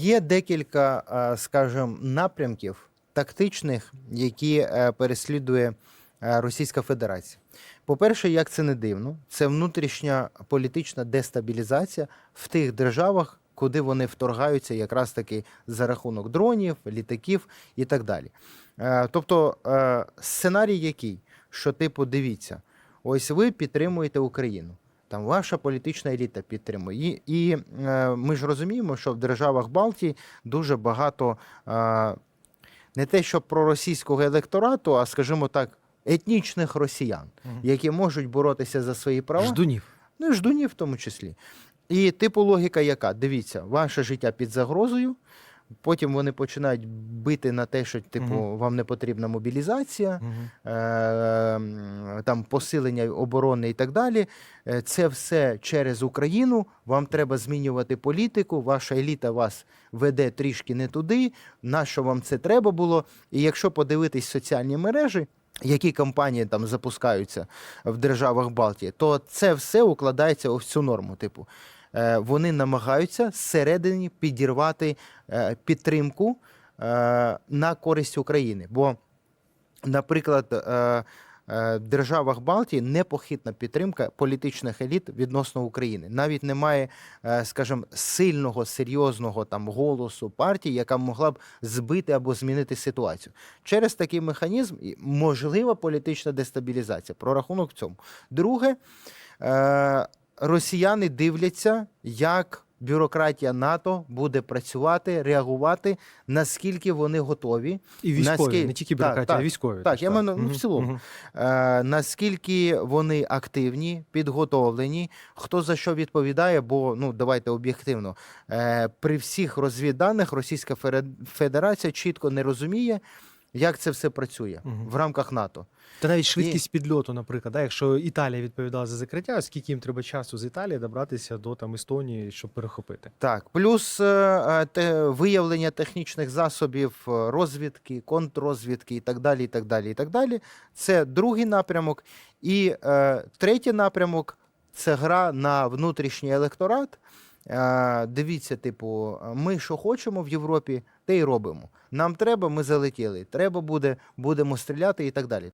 Є декілька, е, скажімо, напрямків тактичних, які е, переслідує е, Російська Федерація. По-перше, як це не дивно, це внутрішня політична дестабілізація в тих державах, куди вони вторгаються, якраз таки за рахунок дронів, літаків і так далі. Тобто, сценарій який? Що, типу, дивіться, ось ви підтримуєте Україну. Там ваша політична еліта підтримує. І, і е, ми ж розуміємо, що в державах Балтії дуже багато е, не те, що проросійського електорату, а скажімо так, етнічних росіян, Мгм. які можуть боротися за свої права. Ждунів. Ну і ждунів в тому числі. І типу логіка яка? Дивіться, ваше життя під загрозою. Потім вони починають бити на те, що типу Мгм. вам не потрібна мобілізація, Мгм. е, там посилення оборони і так далі. Е, Це все через Україну. Вам треба змінювати політику. Ваша еліта вас веде трішки не туди. На що вам це треба було? І якщо подивитись соціальні мережі. Які кампанії там запускаються в державах Балтії, то це все укладається в цю норму. Типу, вони намагаються зсередині підірвати е, підтримку е, на користь України. Бо, наприклад, е, е, в державах Балтії непохитна підтримка політичних еліт відносно України. Навіть немає, е, скажімо, сильного, серйозного там голосу партії, яка могла б збити або змінити ситуацію. Через такий механізм можлива політична дестабілізація. Про рахунок в цьому. Друге, е, росіяни дивляться, як бюрократія НАТО буде працювати, реагувати, наскільки вони готові. І військові, Наскільки- не тільки бюрократія, так, а військові. так, я маю, ну, в цілому. Е, наскільки вони активні, підготовлені, хто за що відповідає, бо ну давайте об'єктивно. Е, при всіх розвідданих Російська Федерація чітко не розуміє, як це все працює Мгм. в рамках НАТО. Та навіть швидкість підльоту, наприклад, да, якщо Італія відповідала за закриття, скільки їм треба часу з Італії добратися до там Естонії, щоб перехопити? Так, плюс е, е, те, виявлення технічних засобів е, розвідки, контррозвідки і так далі. і так далі, і так далі. Це другий напрямок. І е, третій напрямок це гра на внутрішній електорат. Е, дивіться, типу, ми що хочемо в Європі, те й робимо. Нам треба, ми залетіли. Треба буде, будемо стріляти і так далі.